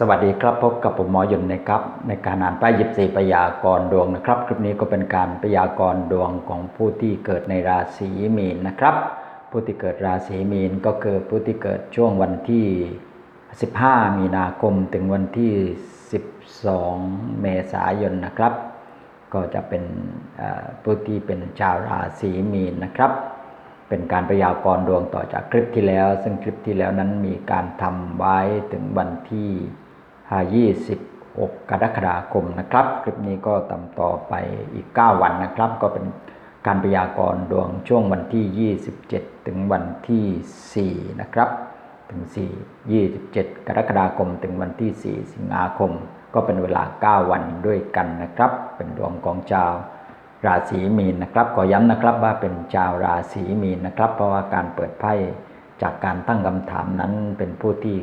สวัสดีครับพบกับผมหมอหยุ่นนะครับในการอ่านป้ายยิบสี่พยากรณ์ดวงนะครับ คลิปนี้ก็เป็นการพยากรณ์ดวงของผู้ที่เกิดในราศีมีนนะครับ ผู้ที่เกิดราศีมีนก็คือผู้ที่เกิดช่วงวันที่ 15 มีนาคมถึงวันที่ 12 เมษายนนะครับ ก็จะเป็นผู้ที่เป็นชาวราศีมีนนะครับ เป็นการพยากรณ์ดวงต่อจากคลิปที่แล้ว ซึ่งคลิปที่แล้วนั้นมีการทำไว้ถึงวันที่ 26 กรกฎาคมนะครับ คลิปนี้ก็ตำต่อไปอีก 9 วันนะครับ ก็เป็นการพยากรณ์ดวงช่วงวันที่ 27 ถึงวันที่ 4 นะครับ ถึง 4 27 กรกฎาคม ถึงวันที่ 4 สิงหาคม ก็เป็นเวลา 9 วันด้วยกันนะครับ เป็นดวงของชาวราศีมีนนะครับขอย้ำนะครับว่าเป็นชาวราศีมีนนะครับ เพราะว่าการเปิดไพ่จากการตั้งคำถามนั้นเป็นผู้ที่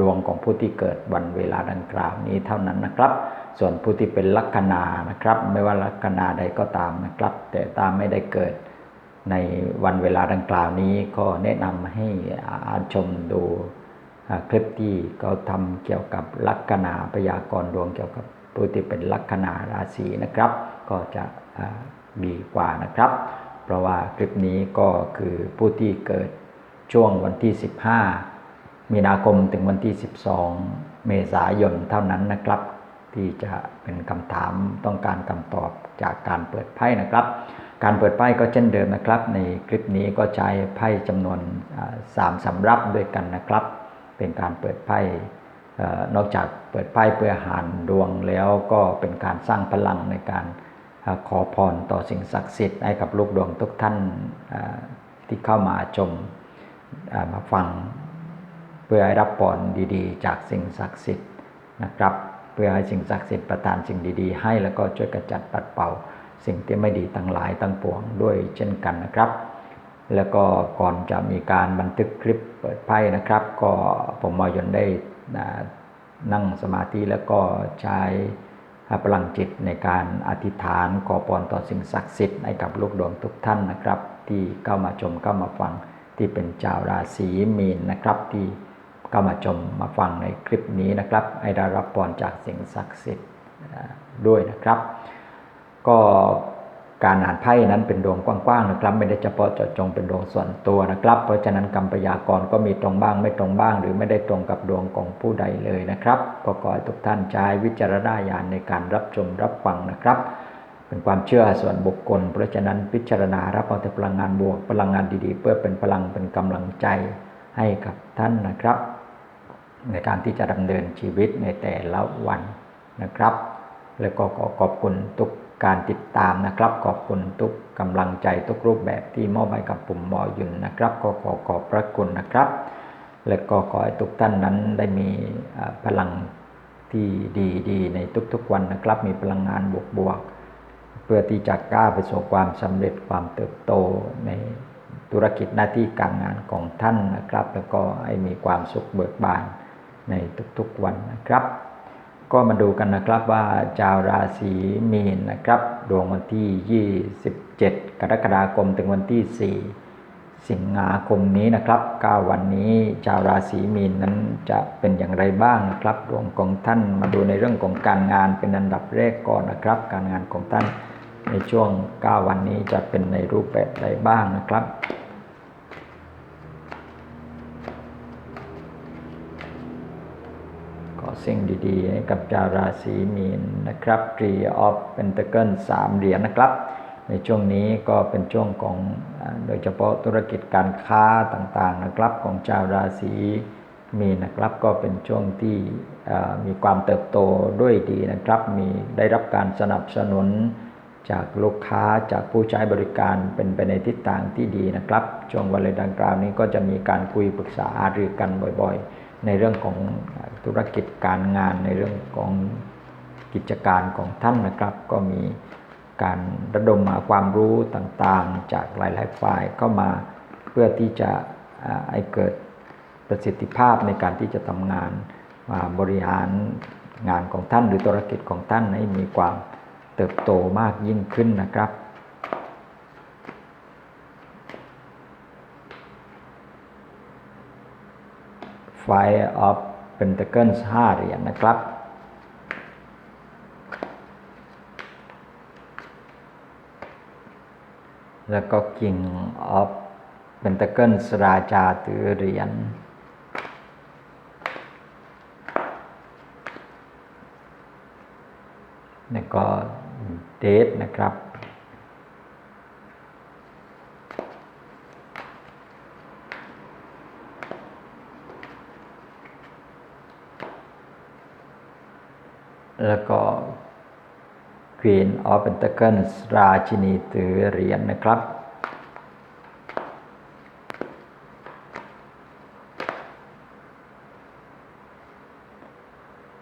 ดวงของผู้ที่เกิดวันเวลาดังกล่าวนี้เท่านั้นนะครับ ส่วนผู้ที่เป็นลัคนานะครับ ไม่ว่าลัคนาใดก็ตามนะครับ แต่ตามไม่ได้เกิดในวันเวลาดังกล่าวนี้ก็แนะนำให้อาชมดูคลิปที่เขาทำเกี่ยวกับลัคนาพยากรณ์ดวงเกี่ยวกับผู้ที่เป็นลัคนาราศีนะครับ ก็จะดีกว่านะครับ เพราะว่าคลิปนี้ก็คือผู้ที่เกิดช่วงวันที่ 15 มีนาคมถึงวันที่ 12 เมษายนเท่านั้นนะครับ ที่จะเป็นคำถามต้องการคำตอบจากการเปิดไพ่นะครับ การเปิดไพ่ก็เช่นเดิมนะครับ ในคลิปนี้ก็ใช้ไพ่จำนวนอ่าสามสำรับด้วยกันนะครับ เป็นการเปิดไพ่นอกจากเปิดไพ่เพื่อหารดวงแล้วก็เป็นการสร้างพลังในการขอพรต่อสิ่งศักดิ์สิทธิ์ให้กับลูกดวงทุกท่านที่เข้ามาชมมาฟัง พื่อให้รับพรดีๆ จากสิ่งศักดิ์สิทธิ์นะครับ เพื่อให้สิ่งศักดิ์สิทธิ์ประทานสิ่งดีๆ ให้แล้วก็ช่วยกระจัดปัดเป่า สิ่งที่ไม่ดีทั้งหลายทั้งปวงด้วยเช่นกันนะครับ แล้วก็ก่อนจะมีการบันทึกคลิปเปิดไพ่นะครับ ก็ผมมายนได้นั่งสมาธิแล้วก็ใช้พลังจิตในการอธิษฐานขอพรต่อสิ่งศักดิ์สิทธิ์ให้กับลูกดวงทุกท่านนะครับ ที่เข้ามาชมเข้ามาฟังที่เป็นชาวราศีมีนนะครับที่ เข้ามาชมมาฟังในคลิปนี้นะครับ ให้ได้รับพรจากสิ่งศักดิ์สิทธิ์ด้วยนะครับ ก็การอ่านไพ่นั้นเป็นดวงกว้างๆนะครับ ไม่ได้เฉพาะเจาะจงเป็นดวงส่วนตัวนะครับ เพราะฉะนั้นกรรมพยากรก็มีตรงบ้างไม่ตรงบ้าง หรือไม่ได้ตรงกับดวงของผู้ใดเลยนะครับ ก็ขอให้ทุกท่านใช้วิจารณญาณในการรับชมรับฟังนะครับ เป็นความเชื่อส่วนบุคคล เพราะฉะนั้นพิจารณารับเอาแต่พลังงานบวกพลังงานดีๆ เพื่อเป็นพลังเป็นกำลังใจให้กับท่านนะครับ ในการที่จะดำเนินชีวิตในแต่ละวันนะครับ แล้วก็ขอขอบคุณทุกการติดตามนะครับ ขอบคุณทุกกำลังใจทุกรูปแบบที่มอบให้กับผมหมอยุนนะครับก็ขอขอบพระคุณนะครับ และก็ขอให้ทุกท่านนั้นได้มีพลังที่ดีๆในทุกๆวันนะครับ มีพลังงานบวกๆเพื่อที่จะกล้าไปสู่ความสำเร็จความเติบโตในธุรกิจหน้าที่การงานของท่านนะครับ แล้วก็ให้มีความสุขเบิกบาน ในทุกๆวันนะครับ ก็มาดูกันนะครับว่าชาวราศีมีนนะครับ ดวงวันที่ 27 กรกฎาคมถึงวันที่ 4 สิงหาคมนี้นะครับ9วันนี้ชาวราศีมีนนั้นจะเป็นอย่างไรบ้างนะครับ ดวงของท่านมาดูในเรื่องของการงานเป็นอันดับแรกก่อนนะครับ การงานของท่านในช่วง 9 วันนี้จะเป็นในรูปแบบใดบ้างนะครับ ขอ สิ่งดีๆ ให้กับชาวราศีมีนนะครับ Three of Pentacles สามเหรียญนะครับ ในช่วงนี้ก็เป็นช่วงของโดยเฉพาะธุรกิจการค้าต่างๆนะครับของชาวราศีมีนนะครับก็เป็นช่วงที่มีความเติบโตด้วยดีนะครับ มีได้รับการสนับสนุนจากลูกค้าจากผู้ใช้บริการเป็นไปในทิศทางที่ดีนะครับ ช่วงวันเลยดังกล่าวนี้ก็จะมีการคุยปรึกษาหารือกันบ่อยๆ ในเรื่องของ ธุรกิจการงานในเรื่องของกิจการของท่านนะครับ ก็มีการระดมหาความรู้ต่างๆ จากหลายๆฝ่ายเข้ามาเพื่อที่จะให้เกิดประสิทธิภาพในการที่จะทำงานอ่าบริหารงานของท่านหรือธุรกิจของท่านให้มีความเติบโตมากยิ่งขึ้นนะครับ Fire of เป็นตะเกิลห้าเหรียญนะครับ แล้วก็ King of Pentacles ราชาถือเหรียญแล้วก็เดทนะครับ แล้วก็ Queen of Pentacles ราชินีถือเหรียญนะครับ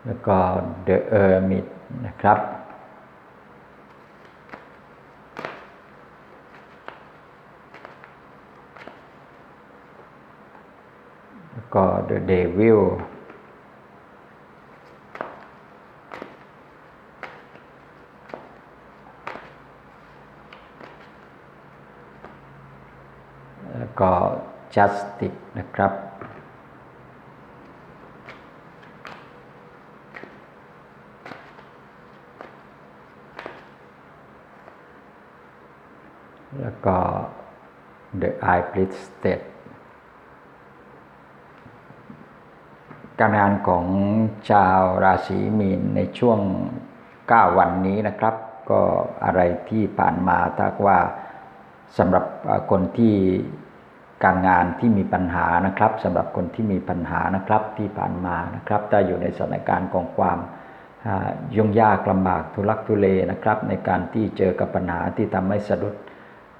แล้วก็ The Hermit นะครับ แล้วก็ The Devil แล้วก็ Justice นะครับ แล้วก็ The Eye p l i t State การงานของชาวราศีมีนในช่วง 9 วันนี้นะครับ ก็อะไรที่ผ่านมาถ้าว่าสำหรับคนที่ การงานที่มีปัญหานะครับสำหรับคนที่มีปัญหานะครับที่ผ่านมานะครับถ้าอยู่ในสถานการณ์ของความยุ่งยากลำบากทุลักทุเลนะครับ ในการที่เจอกับปัญหาที่ทำให้สะดุด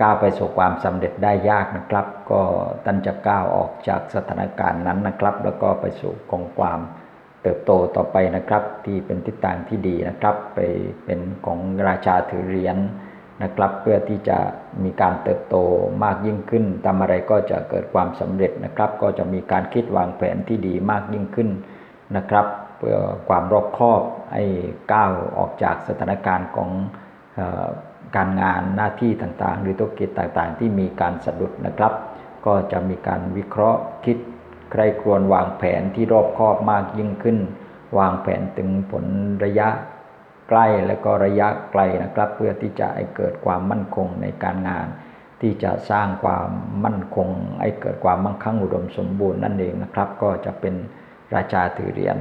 ก้าวไปสู่ความสำเร็จได้ยากนะครับ ก็ตันจะก้าวออกจากสถานการณ์นั้นนะครับ แล้วก็ไปสู่กองความเติบโตต่อไปนะครับ ที่เป็นทิศทางที่ดีนะครับ ไปเป็นของราชาถือเหรียญ นะครับ เพื่อที่จะมีการเติบโตมากยิ่งขึ้นทำอะไรก็จะเกิดความสำเร็จนะครับ ก็จะมีการคิดวางแผนที่ดีมากยิ่งขึ้นนะครับ เพื่อความรอบคอบให้ก้าวออกจากสถานการณ์ของการงานหน้าที่ต่างๆ หรือธุรกิจต่างๆ ที่มีการสะดุดนะครับ ก็จะมีการวิเคราะห์คิดใครควรวางแผนที่รอบคอบมากยิ่งขึ้น วางแผนถึงผลระยะ ใกล้และก็ระยะไกลนะครับ เพื่อที่จะให้เกิดความมั่นคงในการงาน ที่จะสร้างความมั่นคง ให้เกิดความมั่งคั่งอุดมสมบูรณ์นั่นเองนะครับ ก็จะเป็นราชาถือเหรียญ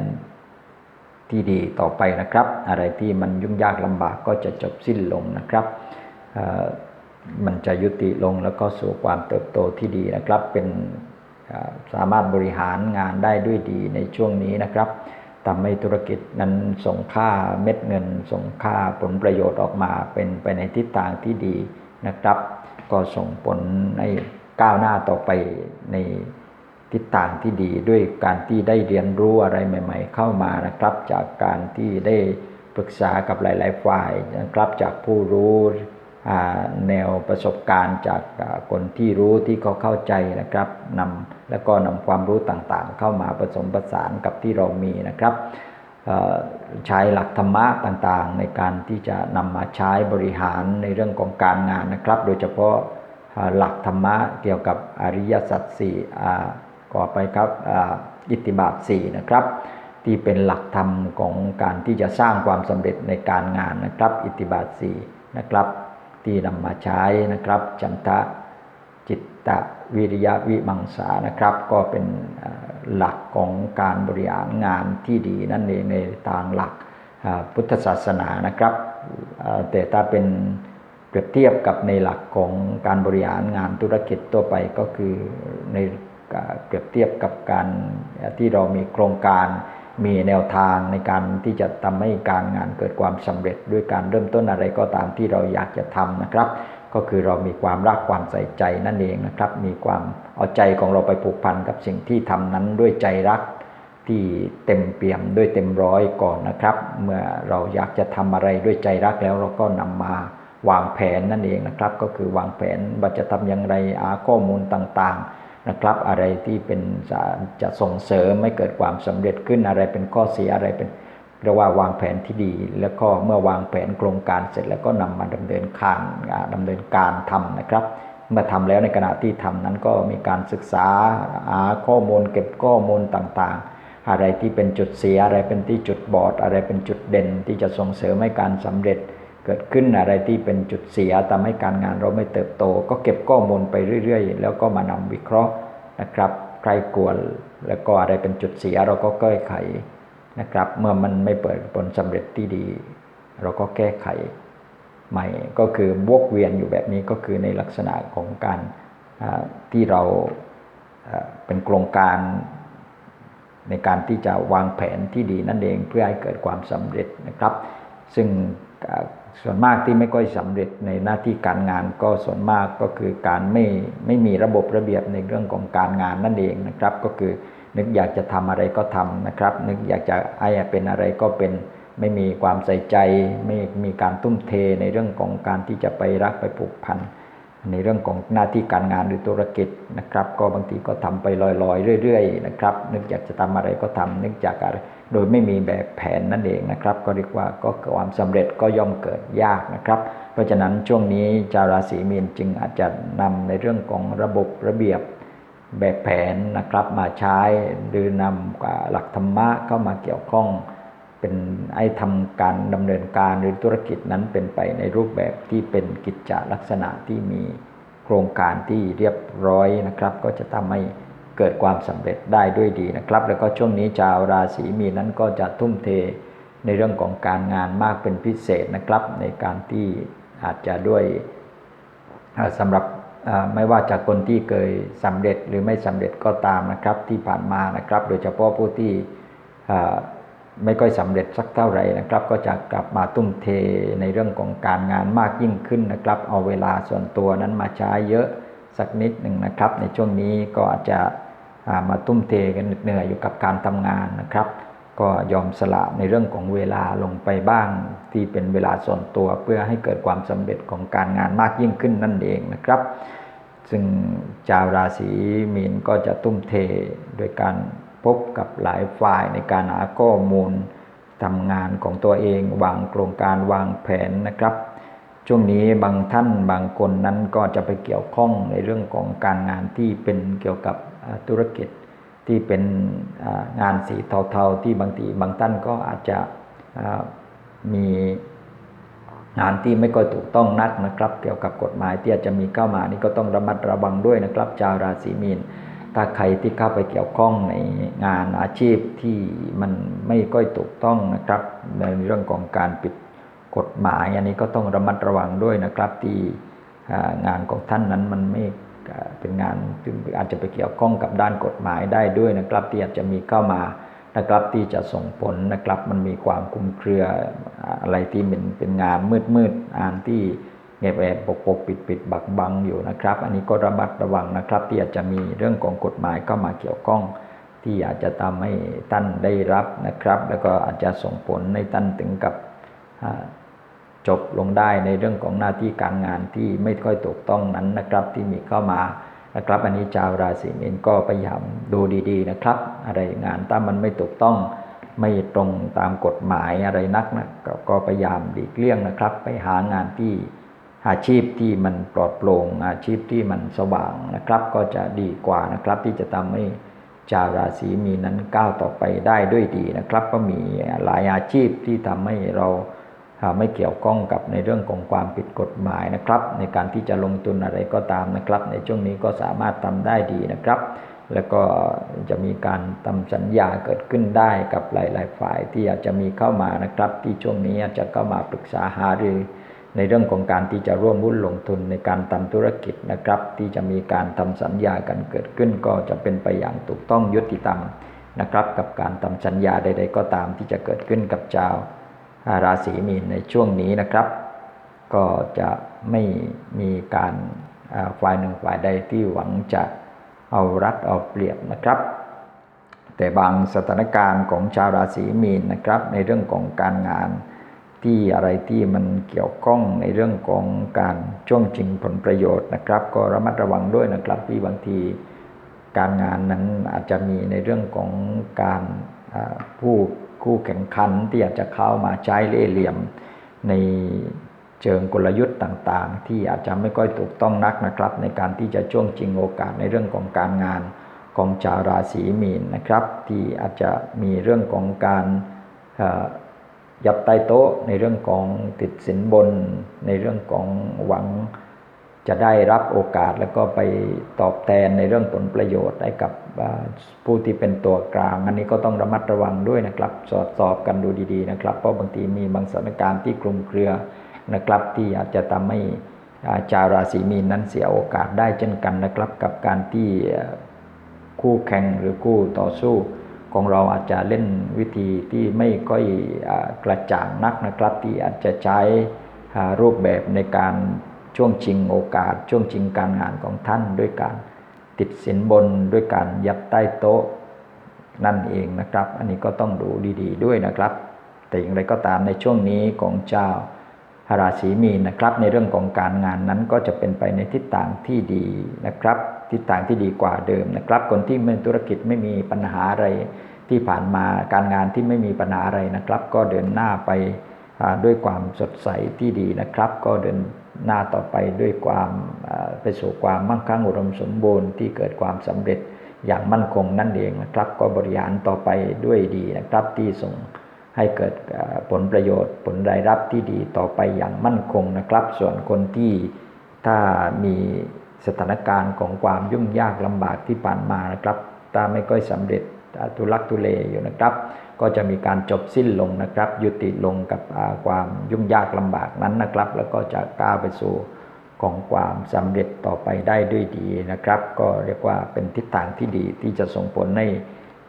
ที่ดีต่อไปนะครับ อะไรที่มันยุ่งยากลำบากก็จะจบสิ้นลงนะครับมันจะยุติลงแล้วก็สู่ความเติบโตที่ดีนะครับ เป็นสามารถบริหารงานได้ด้วยดีในช่วงนี้นะครับ ทำให้ธุรกิจนั้นส่งค่าเม็ดเงิน ส่งค่าผลประโยชน์ออกมาเป็นไปในทิศทางที่ดีนะครับ ก็ส่งผลในก้าวหน้าต่อไปในทิศทางที่ดีด้วยการที่ได้เรียนรู้อะไรใหม่ ๆ เข้ามานะครับ จากการที่ได้ปรึกษากับหลาย ๆ ฝ่ายนะครับจากผู้รู้ แนวประสบการณ์จากคนที่รู้ที่เขาเข้าใจนะครับนำแล้วก็นำความรู้ต่างๆ เข้ามาผสมผสานกับที่เรามีนะครับใช้หลักธรรมะต่างๆ ในการที่จะนำมาใช้บริหารในเรื่องของการงานนะครับ โดยเฉพาะหลักธรรมะเกี่ยวกับอริยสัจสี่ก่อไปครับอิทธิบาทสี่นะครับ ที่เป็นหลักธรรมของการที่จะสร้างความสำเร็จในการงานนะครับ อิทธิบาทสี่นะครับ ที่นำมาใช้นะครับจันทะจิตตะวิริยะวิมังสานะครับ ก็เป็นหลักของการบริหารงานที่ดีนั่นเองในทางหลักพุทธศาสนานะครับ แต่ถ้าเป็นเปรียบเทียบกับในหลักของการบริหารงานธุรกิจตัวไปก็คือในเปรียบเทียบกับการที่เรามีโครงการ มีแนวทางในการที่จะทำให้การงานเกิดความสำเร็จ ด้วยการเริ่มต้นอะไรก็ตามที่เราอยากจะทำนะครับ ก็คือเรามีความรักความใส่ใจนั่นเองนะครับ มีความเอาใจของเราไปผูกพันกับสิ่งที่ทำนั้นด้วยใจรักที่เต็มเปี่ยมด้วยเต็มร้อยก่อนนะครับ เมื่อเราอยากจะทำอะไรด้วยใจรักแล้วเราก็นำมาวางแผนนั่นเองนะครับ ก็คือวางแผนว่าจะทำอย่างไรอาข้อมูลต่างๆ นะครับ อะไรที่เป็นจะส่งเสริมไม่เกิดความสำเร็จขึ้นอะไรเป็นข้อเสียอะไรเป็นเรียกว่าวางแผนที่ดี แล้วก็เมื่อวางแผนโครงการเสร็จแล้วก็นำมาดำเนินการดำเนินการทำนะครับ เมื่อทำแล้วในขณะที่ทำนั้นก็มีการศึกษาหาข้อมูล เก็บข้อมูลต่างอะไรที่เป็นจุดเสียอะไรเป็นที่จุดบอด อะไรเป็นจุดเด่นที่จะส่งเสริมให้การสำเร็จ เกิดขึ้นอะไรที่เป็นจุดเสียทำให้การงานเราไม่เติบโต ก็เก็บข้อมูลไปเรื่อย ๆ แล้วก็มานำวิเคราะห์นะครับ ใครกวนแล้วก็อะไรเป็นจุดเสียเราก็แก้ไขนะครับ เมื่อมันไม่เปิดผลสำเร็จที่ดี เราก็แก้ไขใหม่ก็คือบวกเวียนอยู่แบบนี้ก็คือในลักษณะของการที่เราเป็นโครงการในการที่จะวางแผนที่ดีนั่นเองเพื่อให้เกิดความสำเร็จนะครับ ซึ่ง ส่วนมากที่ไม่ค่อยสำเร็จในหน้าที่การงานก็ส่วนมากก็คือการไม่ไม่มีระบบระเบียบในเรื่องของการงานนั่นเองนะครับ ก็คือนึกอยากจะทำอะไรก็ทำนะครับ นึกอยากจะให้เป็นอะไรก็เป็นไม่มีความใส่ใจ ไม่มีการตุ้มเทในเรื่องของการที่จะไปรักไปผูกพันในเรื่องของหน้าที่การงานหรือธุรกิจนะครับ ก็บางทีก็ทำไปลอยๆ เรื่อย ๆ นะครับ นึกอยากจะทำอะไรก็ทำนึกจากอะไร โดยไม่มีแบบแผนนั่นเองนะครับ ก็เรียกว่าก็ความสำเร็จก็ย่อมเกิดยากนะครับ เพราะฉะนั้นช่วงนี้ชาวราศีมีนจึงอาจจะนำในเรื่องของระบบระเบียบแบบแผนนะครับมาใช้หรือนำหลักธรรมะเข้ามาเกี่ยวข้อง เป็นไอ้ทำการดำเนินการหรือธุรกิจนั้นเป็นไปในรูปแบบที่เป็นกิจจลักษณะที่มีโครงการที่เรียบร้อยนะครับ ก็จะทำให้ เกิดความสำเร็จได้ด้วยดีนะครับ แล้วก็ช่วงนี้ชาวราศีมีนั้นก็จะทุ่มเทในเรื่องของการงานมากเป็นพิเศษนะครับ ในการที่อาจจะด้วยสำหรับไม่ว่าจากคนที่เคยสำเร็จหรือไม่สำเร็จก็ตามนะครับที่ผ่านมานะครับ โดยเฉพาะผู้ที่ไม่ค่อยสำเร็จสักเท่าไหร่นะครับ ก็จะกลับมาตุ้มเทในเรื่องของการงานมากยิ่งขึ้นนะครับ เอาเวลาส่วนตัวนั้นมาใช้เยอะสักนิดหนึ่งนะครับ ในช่วงนี้ก็อาจจะ มาตุ้มเทกันเหนื่อยอยู่กับการทำงานนะครับ ก็ยอมสละในเรื่องของเวลาลงไปบ้างที่เป็นเวลาส่วนตัวเพื่อให้เกิดความสำเร็จของการงานมากยิ่งขึ้นนั่นเองนะครับ ซึ่งชาวราศีมีนก็จะตุ้มเทโดยการพบกับหลายฝ่ายในการหาข้อมูลทำงานของตัวเองวางโครงการวางแผนนะครับ ช่วงนี้บางท่านบางคนนั้นก็จะไปเกี่ยวข้องในเรื่องของการงานที่เป็นเกี่ยวกับ ธุรกิจที่เป็นงานสีเทาๆที่บางทีบางท่านก็อาจจะมีงานที่ไม่ค่อยถูกต้องนักนะครับ เกี่ยวกับกฎหมายที่อาจจะมีเข้ามานี่ก็ต้องระมัดระวังด้วยนะครับชาวราศีมีนถ้าใครที่เข้าไปเกี่ยวข้องในงานอาชีพที่มันไม่ค่อยถูกต้องนะครับ ในเรื่องของการปิดกฎหมายอันนี้ก็ต้องระมัดระวังด้วยนะครับที่งานของท่านนั้นมันไม่ เป็นงานอาจจะไปเกี่ยวข้องกับด้านกฎหมายได้ด้วยนะครับ ที่อาจจะมีเข้ามานะครับที่จะส่งผลนะครับมันมีความคุมเครืออะไรที่เป็นเป็นงานมืดมืดงานที่เงียบแอบปกปกปิดปิดบักบังอยู่นะครับ อันนี้ก็ระมัดระวังนะครับ ที่อาจจะมีเรื่องของกฎหมายเข้ามาเกี่ยวข้อง ที่อาจจะทำให้ท่านได้รับนะครับ แล้วก็อาจจะส่งผลในท่านถึงกับ จบลงได้ในเรื่องของหน้าที่การงานที่ไม่ค่อยถูกต้องนั้นนะครับ ที่มีเข้ามานะครับ อันนี้ชาวราศีมีนก็พยายามดูดี ๆ นะครับ อะไรงานถ้ามันไม่ถูกต้องไม่ตรงตามกฎหมายอะไรนักนะก็พยายามดีเลี่ยงนะครับ ไปหางานที่อาชีพที่มันปลอดโปร่งอาชีพที่มันสว่างนะครับ ก็จะดีกว่านะครับ ที่จะทำให้ชาวราศีมีนั้นก้าวต่อไปได้ด้วยดีนะครับ ก็มีหลายอาชีพที่ทำให้เรา ไม่เกี่ยวข้องกับในเรื่องของความผิดกฎหมายนะครับ ในการที่จะลงทุนอะไรก็ตามนะครับ ในช่วงนี้ก็สามารถทำได้ดีนะครับ แล้วก็จะมีการทำสัญญาเกิดขึ้นได้กับหลาย ๆ ฝ่ายที่อาจจะมีเข้ามานะครับ ที่ช่วงนี้อาจจะเข้ามาปรึกษาหารือในเรื่องของการที่จะร่วมหุ้นลงทุนในการทำธุรกิจนะครับ ที่จะมีการทำสัญญากันเกิดขึ้นก็จะเป็นไปอย่างถูกต้องยุติธรรมนะครับ กับการทำสัญญาใด ๆ ก็ตามที่จะเกิดขึ้นกับชา ราศีมีนในช่วงนี้นะครับ ก็จะไม่มีการฝ่ายหนึ่งฝ่ายใดที่หวังจะเอารัดเอาเปรียบนะครับ แต่บางสถานการณ์ของชาวราศีมีนนะครับ ในเรื่องของการงานที่อะไรที่มันเกี่ยวข้องในเรื่องของการช่วงจริงผลประโยชน์นะครับ ก็ระมัดระวังด้วยนะครับที่บางทีการงานนั้นอาจจะมีในเรื่องของการผู้ คู่แข่งขันที่อาจจะเข้ามาใช้เล่ห์เหลี่ยมในเชิงกลยุทธ์ต่างๆ ที่อาจจะไม่ค่อยถูกต้องนักนะครับ ในการที่จะช่วงจริงโอกาสในเรื่องของการงานของชาวราศีมีนนะครับ ที่อาจจะมีเรื่องของการยับใต้โต๊ะในเรื่องของติดสินบน ในเรื่องของหวัง จะได้รับโอกาสแล้วก็ไปตอบแทนในเรื่องผลประโยชน์ให้กับผู้ที่เป็นตัวกลาง อันนี้ก็ต้องระมัดระวังด้วยนะครับ สอดสอบกันดูดีๆนะครับ เพราะบางทีมีบางสถานการณ์ที่คลุมเครือนะครับที่อาจจะทำให้ชาวราศีมีนนั้นเสียโอกาสได้เช่นกันนะครับกับการที่คู่แข่งหรือคู่ต่อสู้ของเราอาจจะเล่นวิธีที่ไม่ค่อยกระจ่างนักนะครับ ที่อาจจะใช้รูปแบบในการ ช่วงชิงโอกาส ช่วงชิงการงานของท่านด้วยการติดสินบนด้วยการยัดใต้โต๊ะนั่นเองนะครับ อันนี้ก็ต้องดูดี ๆ ด้วยนะครับ แต่อย่างไรก็ตามในช่วงนี้ของเจ้าราศีมีนนะครับ ในเรื่องของการงานนั้นก็จะเป็นไปในทิศทางที่ดีนะครับ ทิศทางที่ดีกว่าเดิมนะครับ คนที่มีธุรกิจไม่มีปัญหาอะไรที่ผ่านมาการงานที่ไม่มีปัญหาอะไรนะครับ ก็เดินหน้าไปด้วยความสดใสที่ดีนะครับ ก็เดิน หน้าต่อไปด้วยความไปสู่ความมั่งคั่งอุดมสมบูรณ์ที่เกิดความสำเร็จอย่างมั่นคงนั่นเองนะครับ ก็บริหารต่อไปด้วยดีนะครับที่ส่งให้เกิดผลประโยชน์ ผลรายรับที่ดีต่อไปอย่างมั่นคงนะครับ ส่วนคนที่ถ้ามีสถานการณ์ของความยุ่งยากลำบากที่ผ่านมานะครับ ถ้าไม่ค่อยสำเร็จทุลักทุเลอยู่นะครับ ก็จะมีการจบสิ้นลงนะครับ ยุติลงกับความยุ่งยากลำบากนั้นนะครับ แล้วก็จะก้าวไปสู่ของความสำเร็จต่อไปได้ด้วยดีนะครับ ก็เรียกว่าเป็นทิศทางที่ดีที่จะส่งผลให้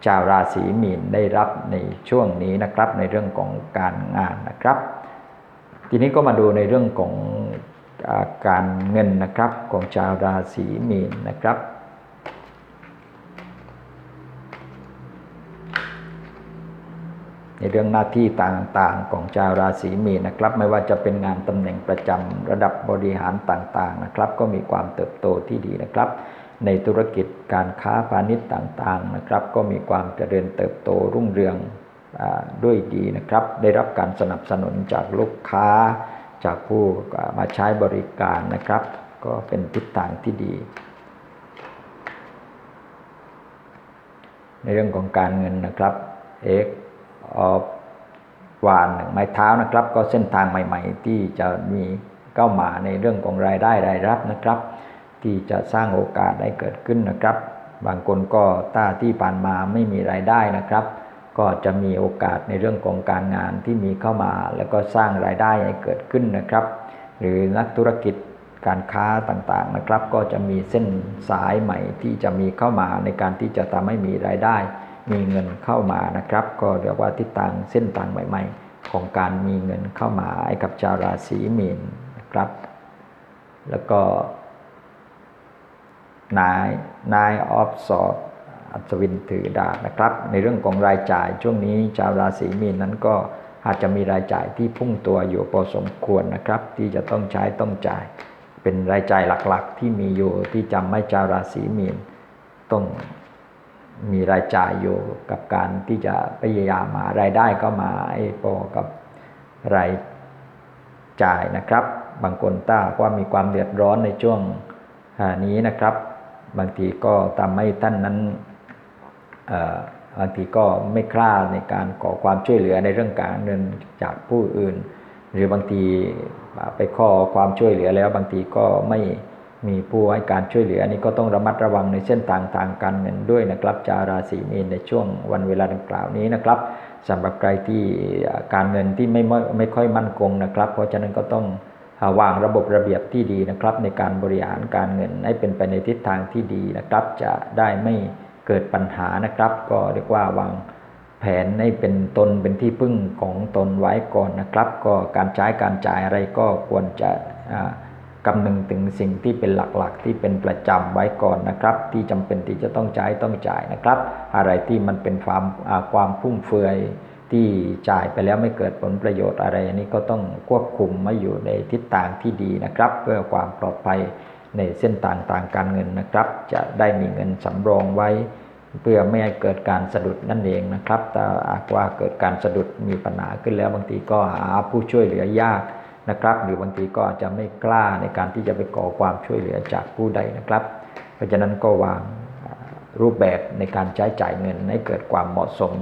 ชาวราศีมีนได้รับในช่วงนี้นะครับ ในเรื่องของการงานนะครับ ทีนี้ก็มาดูในเรื่องของอาการเงินนะครับของชาวราศีมีนนะครับ ในเรื่องหน้าที่ต่างๆ ของชาวราศีมีนนะครับ ไม่ว่าจะเป็นงานตำแหน่งประจำระดับบริหารต่างๆนะครับ ก็มีความเติบโตที่ดีนะครับ ในธุรกิจการค้าพาณิชย์ต่างๆนะครับ ก็มีความเจริญเติบโตรุ่งเรืองอด้วยดีนะครับ ได้รับการสนับสนุนจากลูกค้า จากผู้มาใช้บริการนะครับ ก็เป็นทิศทางที่ดีในเรื่องของการเงินนะครับเอกออ วานหนึ่งไม้เท้านะครับ ก็เส้นทางใหม่ ๆ ที่จะมีเข้ามาในเรื่องของรายได้รายรับนะครับ ที่จะสร้างโอกาสให้เกิดขึ้นนะครับ บางคนก็ต้าที่ผ่านมาไม่มีรายได้นะครับ ก็จะมีโอกาสในเรื่องของการงานที่มีเข้ามา แล้วก็สร้างรายได้ให้เกิดขึ้นนะครับ หรือนักธุรกิจการค้าต่างๆนะครับ ก็จะมีเส้นสายใหม่ที่จะมีเข้ามาในการที่จะทำให้มีรายได้ มีเงินเข้ามานะครับ ก็เรียกว่าทิศทางเส้นทางใหม่ ๆ ของการมีเงินเข้ามาให้กับชาวราศีมีนนะครับ แล้วก็นายนายออฟสอบอัศวินถือดาบนะครับ ในเรื่องของรายจ่ายช่วงนี้ชาวราศีมีนนั้นก็อาจจะมีรายจ่ายที่พุ่งตัวอยู่พอสมควรนะครับ ที่จะต้องใช้ต้องจ่าย เป็นรายจ่ายหลักๆ ที่มีอยู่ที่จำให้ชาวราศีมีนต้อง มีรายจ่ายอยู่กับการที่จะพยายามหารายได้ก็มาไอ้พอกับรายจ่ายนะครับ บางคนถ้าว่ามีความเดือดร้อนในช่วงนี้นะครับ บางทีก็ทำให้ท่านนั้นบางทีก็ไม่กล้าในการขอความช่วยเหลือในเรื่องการเงินจากผู้อื่น หรือบางทีไปขอความช่วยเหลือแล้วบางทีก็ไม่ มีผู้ให้การช่วยเหลือนี้ก็ต้องระมัดระวังในเส้นทางทางการเงินด้วยนะครับจาราศีมีนในช่วงวันเวลาดังกล่าวนี้นะครับสำหรับใครที่การเงินที่ไม่ไม่ค่อยมั่นคงนะครับ เพราะฉะนั้นก็ต้องวางระบบระเบียบที่ดีนะครับ ในการบริหารการเงินให้เป็นไปในทิศทางที่ดีนะครับ จะได้ไม่เกิดปัญหานะครับ ก็เรียกว่าวางแผนให้เป็นตนเป็นที่พึ่งของตนไว้ก่อนนะครับ ก็การใช้การจ่ายอะไรก็ควรจะ กำนึงถึงสิ่งที่เป็นหลักๆ ที่เป็นประจำไว้ก่อนนะครับ ที่จำเป็นที่จะต้องใช้ต้องจ่ายนะครับ อะไรที่มันเป็นความความพุ่มเฟือยที่จ่ายไปแล้วไม่เกิดผลประโยชน์อะไรอันนี้ก็ต้องควบคุมมาอยู่ในทิศทางที่ดีนะครับ เพื่อความปลอดภัยในเส้นทางทางการเงินนะครับ จะได้มีเงินสำรองไว้ เพื่อไม่ให้เกิดการสะดุดนั่นเองนะครับแต่หากว่าเกิดการสะดุดมีปัญหาขึ้นแล้วบางทีก็หาผู้ช่วยเหลือยาก นะครับ หรือบางทีก็อาจจะไม่กล้าในการที่จะไปขอความช่วยเหลือจากผู้ใดนะครับ เพราะฉะนั้นก็วางรูปแบบในการใช้จ่ายเงินให้เกิดความเหมาะสม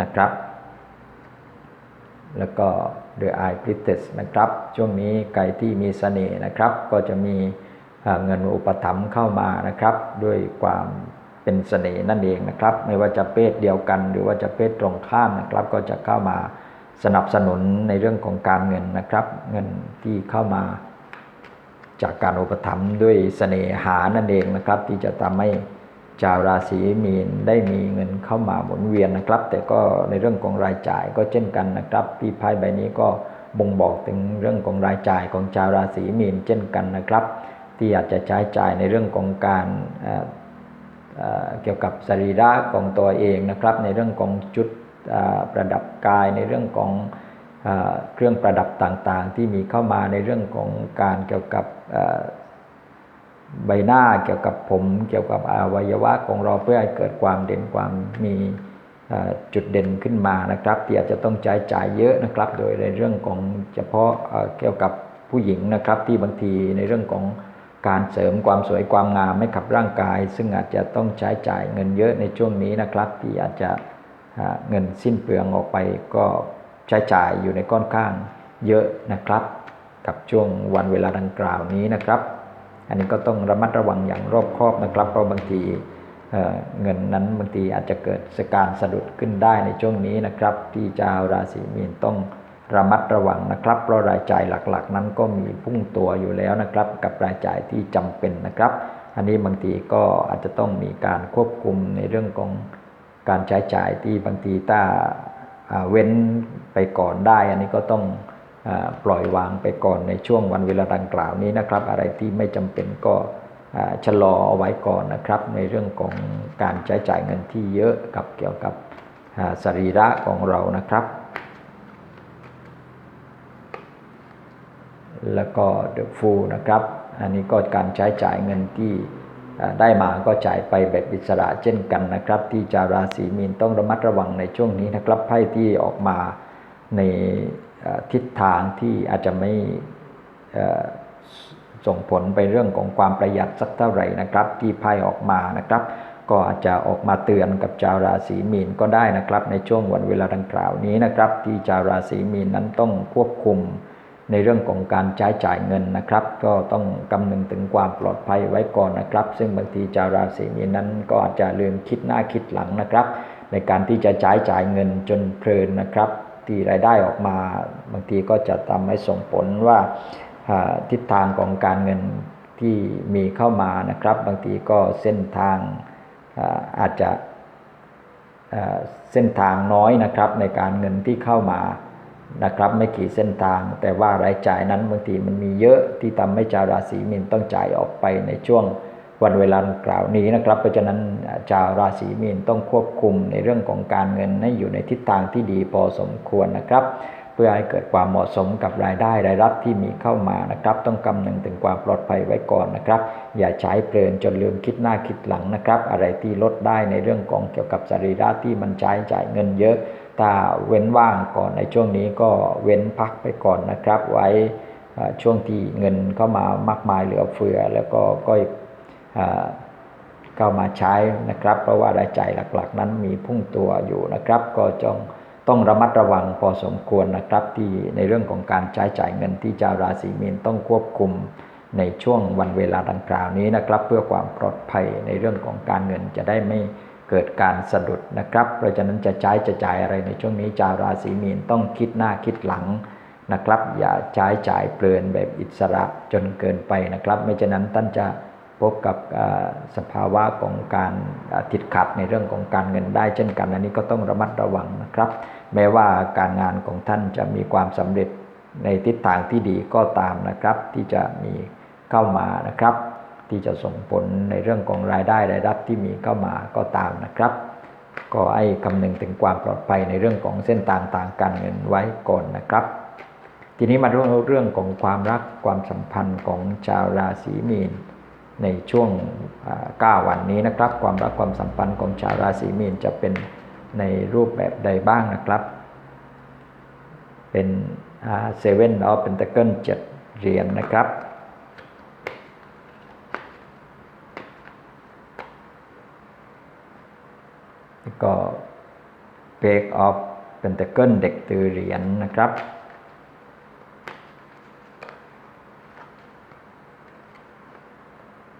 นะครับ แล้วก็ The Eye p r i t e s นะครับ ช่วงนี้ใครที่มีเสน่ห์นะครับ ก็จะมีเงินอุปถัมภ์เข้ามานะครับ ด้วยความเป็นเสน่ห์นั่นเองนะครับ ไม่ว่าจะเพศเดียวกัน หรือว่าจะเพศตรงข้ามนะครับ ก็จะเข้ามา สนับสนุนในเรื่องของการเงินนะครับ เงินที่เข้ามาจากการอุปถัมภ์ด้วยเสน่หานั่นเองนะครับ ที่จะทำให้ชาวราศีมีนได้มีเงินเข้ามาหมุนเวียนนะครับ แต่ก็ในเรื่องของรายจ่ายก็เช่นกันนะครับที่ไพ่ใบนี้ก็บ่งบอกถึงเรื่องของรายจ่ายของชาวราศีมีนเช่นกันนะครับ ที่อาจจะใช้จ่ายในเรื่องของการเกี่ยวกับสรีระของตัวเองนะครับ ในเรื่องของจุด ประดับกายในเรื่องของเครื่องประดับต่างๆ ที่มีเข้ามาในเรื่องของการเกี่ยวกับใบหน้าเกี่ยวกับผม เกี่ยวกับอวัยวะของเราเพื่อให้เกิดความเด่นความมีจุดเด่นขึ้นมานะครับ ที่อาจจะต้องใช้จ่ายเยอะนะครับ โดยในเรื่องของเฉพาะเกี่ยวกับผู้หญิงนะครับ ที่บางทีในเรื่องของการเสริมความสวยความงามให้กับร่างกาย ซึ่งอาจจะต้องใช้จ่ายเงินเยอะในช่วงนี้นะครับ ที่อาจจะ เงินสิ้นเปลืองออกไปก็ใช้จ่ายอยู่ในก้อนข้างเยอะนะครับ กับช่วงวันเวลาดังกล่าวนี้นะครับ อันนี้ก็ต้องระมัดระวังอย่างรอบคอบนะครับ เพราะบางทีเงินนั้นบางทีอาจจะเกิดสการสะดุดขึ้นได้ในช่วงนี้นะครับ ที่ชาวราศีมีนต้องระมัดระวังนะครับ เพราะรายจ่ายหลักๆ นั้นก็มีพุ่งตัวอยู่แล้วนะครับ กับรายจ่ายที่จำเป็นนะครับ อันนี้บางทีก็อาจจะต้องมีการควบคุมในเรื่องของ การใช้จ่ายที่บางทีถ้าเว้นไปก่อนได้ อันนี้ก็ต้องปล่อยวางไปก่อนในช่วงวันเวลาดังกล่าวนี้นะครับ อะไรที่ไม่จำเป็นก็ชะลอเอาไว้ก่อนนะครับ ในเรื่องของการใช้จ่ายเงินที่เยอะกับเกี่ยวกับสรีระของเรานะครับ แล้วก็เดอะฟูนะครับ อันนี้ก็การใช้จ่ายเงินที่ ได้มาก็จ่ายไปแบบอิสระเช่นกันนะครับ ที่จาวราศีมีนต้องระมัดระวังในช่วงนี้นะครับไพ่ที่ออกมาในทิศทางที่อาจจะไม่ส่งผลไปเรื่องของความประหยัดสักเท่าไหร่นะครับ ที่ไพ่ออกมานะครับ ก็อาจจะออกมาเตือนกับชาวราศีมีนก็ได้นะครับ ในช่วงวันเวลาดังกล่าวนี้นะครับ ที่ชาวราศีมีนนั้นต้องควบคุม ในเรื่องของการใช้จ่ายเงินนะครับ ก็ต้องกำนึงถึงความปลอดภัยไว้ก่อนนะครับ ซึ่งบางทีชาวราศีมีนนั้นก็อาจจะลืมคิดหน้าคิดหลังนะครับ ในการที่จะใช้จ่ายเงินจนเพลินนะครับ ที่รายได้ออกมาบางทีก็จะทำให้ส่งผลว่าทิศทางของการเงินที่มีเข้ามานะครับ บางทีก็เส้นทางอาจจะเส้นทางน้อยนะครับในการเงินที่เข้ามา นะครับไม่กี่เส้นทาง แต่ว่ารายจ่ายนั้นบางทีมันมีเยอะที่ทำให้ชาวราศีมีนต้องจ่ายออกไปในช่วงวันเวลากล่าวนี้นะครับ เพราะฉะนั้นชาวราศีมีนต้องควบคุมในเรื่องของการเงินให้อยู่ในทิศทางที่ดีพอสมควรนะครับ เพื่อให้เกิดความเหมาะสมกับรายได้รายรับที่มีเข้ามานะครับ ต้องกำนึงถึงความปลอดภัยไว้ก่อนนะครับ อย่าใช้เพลินจนลืมคิดหน้าคิดหลังนะครับ อะไรที่ลดได้ในเรื่องของเกี่ยวกับสรีระที่มันใช้จ่ายเงินเยอะ ถ้าเว้นว่างก่อนในช่วงนี้ก็เว้นพักไปก่อนนะครับ ไว้ช่วงที่เงินเข้ามามากมายเหลือเฟือ แล้วก็ก็เข้ามาใช้นะครับ เพราะว่ารายจ่ายหลักๆ นั้นมีพุ่งตัวอยู่นะครับ ก็จงต้องระมัดระวังพอสมควรนะครับ ที่ในเรื่องของการใช้จ่ายเงินที่ชาวราศีมีนต้องควบคุมในช่วงวันเวลาดังกล่าวนี้นะครับ เพื่อความปลอดภัยในเรื่องของการเงินจะได้ไม่ เกิดการสะดุดนะครับ เพราะฉะนั้นจะใช้จะจ่ายอะไรในช่วงนี้ชาวราศีมีนต้องคิดหน้าคิดหลังนะครับ อย่าใช้จ่ายเปลือนแบบอิสระจนเกินไปนะครับ ไม่ฉะนั้นท่านจะพบกับสภาวะของการติดขัดในเรื่องของการเงินได้เช่นกัน อันนี้ก็ต้องระมัดระวังนะครับ แม้ว่าการงานของท่านจะมีความสำเร็จในทิศทางที่ดีก็ตามนะครับ ที่จะมีเข้ามานะครับ ที่จะส่งผลในเรื่องของรายได้รายรับที่มีเข้ามาก็ตามนะครับ ก็ให้คำนึงถึงความปลอดภัยในเรื่องของเส้นทางทางการเงินไว้ก่อนนะครับ ทีนี้มาเรื่องเรื่องของความรักความสัมพันธ์ของชาวราศีมีนในช่วง 9 วันนี้นะครับ ความรักความสัมพันธ์ของชาวราศีมีนจะเป็นในรูปแบบใดบ้างนะครับ เป็นเซเว่นออฟเป็นตะเกิลเจ็ดเหรียญนนะครับ แล้วก็ Break of Pentacle เด็กตือเหรียญนนะครับ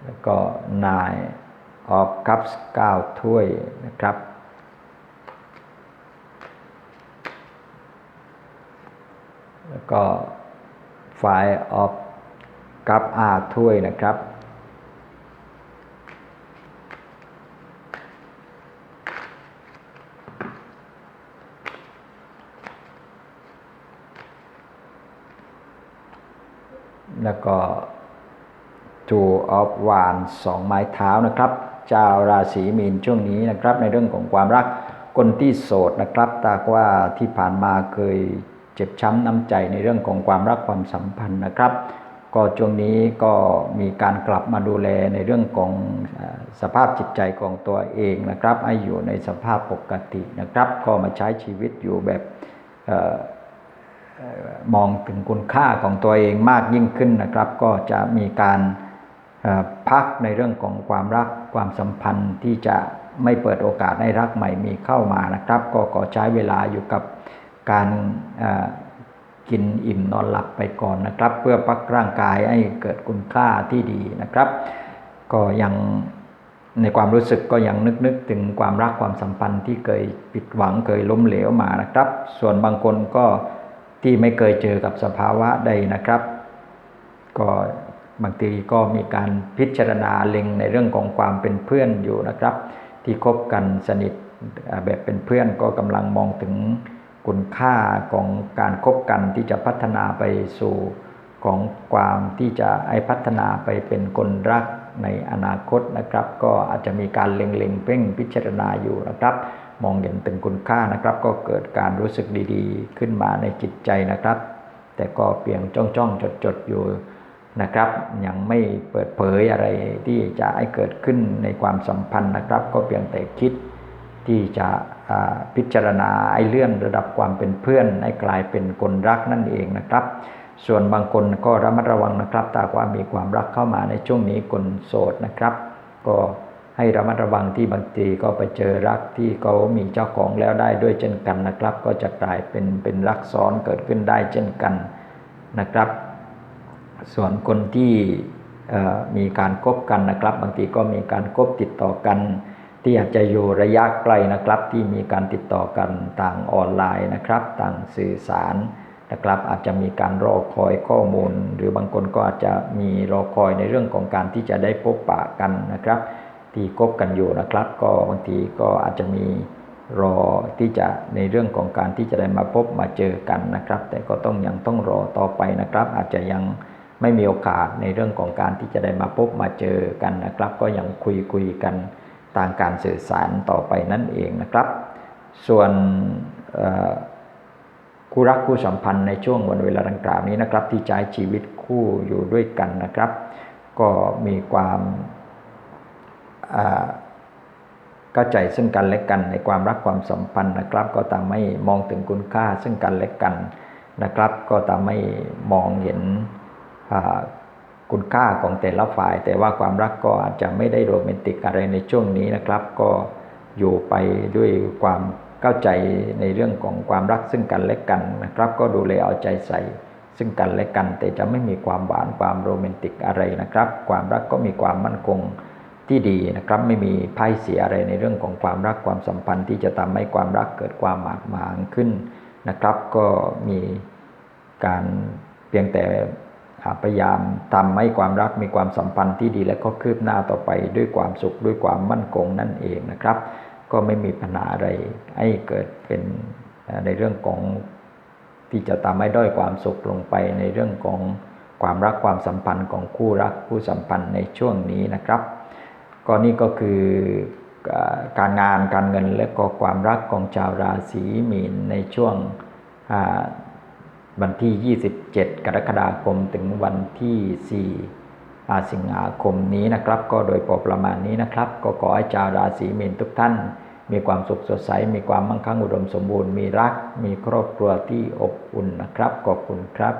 แล้วก็ Nine of Cups 9ถ้วยนะครับแล้วก็ Five of Cup 5ถ้วยนะครับ แล้วก็ Two of Wands สองไม้เท้านะครับชาวราศีมีนช่วงนี้นะครับ ในเรื่องของความรักคนที่โสดนะครับตากว่าที่ผ่านมาเคยเจ็บช้ำน้ำใจในเรื่องของความรักความสัมพันธ์นะครับ ก็ช่วงนี้ก็มีการกลับมาดูแลในเรื่องของสภาพจิตใจของตัวเองนะครับ ให้อยู่ในสภาพปกตินะครับ ก็มาใช้ชีวิตอยู่แบบ มองถึงคุณค่าของตัวเองมากยิ่งขึ้นนะครับ ก็จะมีการพักในเรื่องของความรักความสัมพันธ์ที่จะไม่เปิดโอกาสให้รักใหม่มีเข้ามานะครับ ก็ขอใช้เวลาอยู่กับการกินอิ่มนอนหลับไปก่อนนะครับ เพื่อพักร่างกายให้เกิดคุณค่าที่ดีนะครับ ก็ยังในความรู้สึกก็ยังนึกนึกถึงความรักความสัมพันธ์ที่เคยผิดหวังเคยล้มเหลวมานะครับ ส่วนบางคนก็ ที่ไม่เคยเจอกับสภาวะใดนะครับ ก็บางทีก็มีการพิจารณาเล็งในเรื่องของความเป็นเพื่อนอยู่นะครับ ที่คบกันสนิทแบบเป็นเพื่อนก็กำลังมองถึงคุณค่าของการคบกันที่จะพัฒนาไปสู่ของความที่จะให้พัฒนาไปเป็นคนรักในอนาคตนะครับ ก็อาจจะมีการเล็งๆเพ่งพิจารณาอยู่นะครับ มองเห็นถึงคุณค่านะครับ ก็เกิดการรู้สึกดีๆ ขึ้นมาในจิตใจนะครับ แต่ก็เพียงจ้องๆจดๆอยู่นะครับ ยังไม่เปิดเผยอะไรที่จะให้เกิดขึ้นในความสัมพันธ์นะครับ ก็เพียงแต่คิดที่จะพิจารณาไอ้เลื่อนระดับความเป็นเพื่อนให้กลายเป็นคนรักนั่นเองนะครับ ส่วนบางคนก็ระมัดระวังนะครับถ้าว่ามีความรักเข้ามาในช่วงนี้คนโสดนะครับ ก็ ให้ระมัดระวังที่บางทีก็ไปเจอรักที่เขามีเจ้าของแล้วได้ด้วยเช่นกันนะครับ ก็จะกลายเป็นเป็นรักซ้อนเกิดขึ้นได้เช่นกันนะครับ ส่วนคนที่มีการคบกันนะครับ บางทีก็มีการคบติดต่อกัน ที่อาจจะอยู่ระยะไกลนะครับ ที่มีการติดต่อกันต่างออนไลน์นะครับ ต่างสื่อสารนะครับ อาจจะมีการรอคอยข้อมูล หรือบางคนก็อาจจะมีรอคอยในเรื่องของการที่จะได้พบปะกันนะครับ ที่คบกันอยู่นะครับ ก็บางทีก็อาจจะมีรอที่จะในเรื่องของการที่จะได้มาพบมาเจอกันนะครับ แต่ก็ต้องยังต้องรอต่อไปนะครับ อาจจะยังไม่มีโอกาสในเรื่องของการที่จะได้มาพบมาเจอกันนะครับ ก็ยังคุยคุยกันทางการสื่อสารต่อไปนั่นเองนะครับ ส่วนคู่รักคู่สัมพันธ์ในช่วงวันเวลาดังกล่าวนี้นะครับ ที่ใช้ชีวิตคู่อยู่ด้วยกันนะครับ ก็มีความ เข้าใจซึ่งกันและกันในความรักความสัมพันธ์นะครับ ก็ตามไม่มองถึงคุณค่าซึ่งกันและกันนะครับ ก็ตามไม่มองเห็นคุณค่าของแต่ละฝ่าย แต่ว่าความรักก็อาจจะไม่ได้โรแมนติกอะไรในช่วงนี้นะครับ ก็อยู่ไปด้วยความเข้าใจในเรื่องของความรักซึ่งกันและกันนะครับ ก็ดูแลเอาใจใส่ซึ่งกันและกัน แต่จะไม่มีความหวานความโรแมนติกอะไรนะครับ ความรักก็มีความมั่นคง ที่ดีนะครับไม่มีไพ่เสียอะไรในเรื่องของความรักความสัมพันธ์ที่จะทำให้ความรักเกิดความหมาดหมางขึ้นนะครับ ก็มีการเพียงแต่พยายามทำให้ความรักมีความสัมพันธ์ที่ดี และก็คืบหน้าต่อไปด้วยความสุขด้วยความมั่นคงนั่นเองนะครับ ก็ไม่มีปัญหาอะไรให้เกิดเป็นในเรื่องของที่จะทำให้ด้อยความสุขลงไปในเรื่องของความรักความสัมพันธ์ของคู่รักคู่สัมพันธ์ในช่วงนี้นะครับ ก็นี่ก็คือการงานการเงินและก็ความรักของชาวราศีมีนในช่วงวันที่ 27 กรกฎาคมถึงวันที่ 4 สิงหาคมนี้นะครับ ก็โดยพอประมาณนี้นะครับ ก็ขอให้ชาวราศีมีนทุกท่าน มีความสุขสดใส มีความมั่งคั่งอุดมสมบูรณ์ มีรัก มีครอบครัวที่อบอุ่นนะครับ ขอบคุณครับ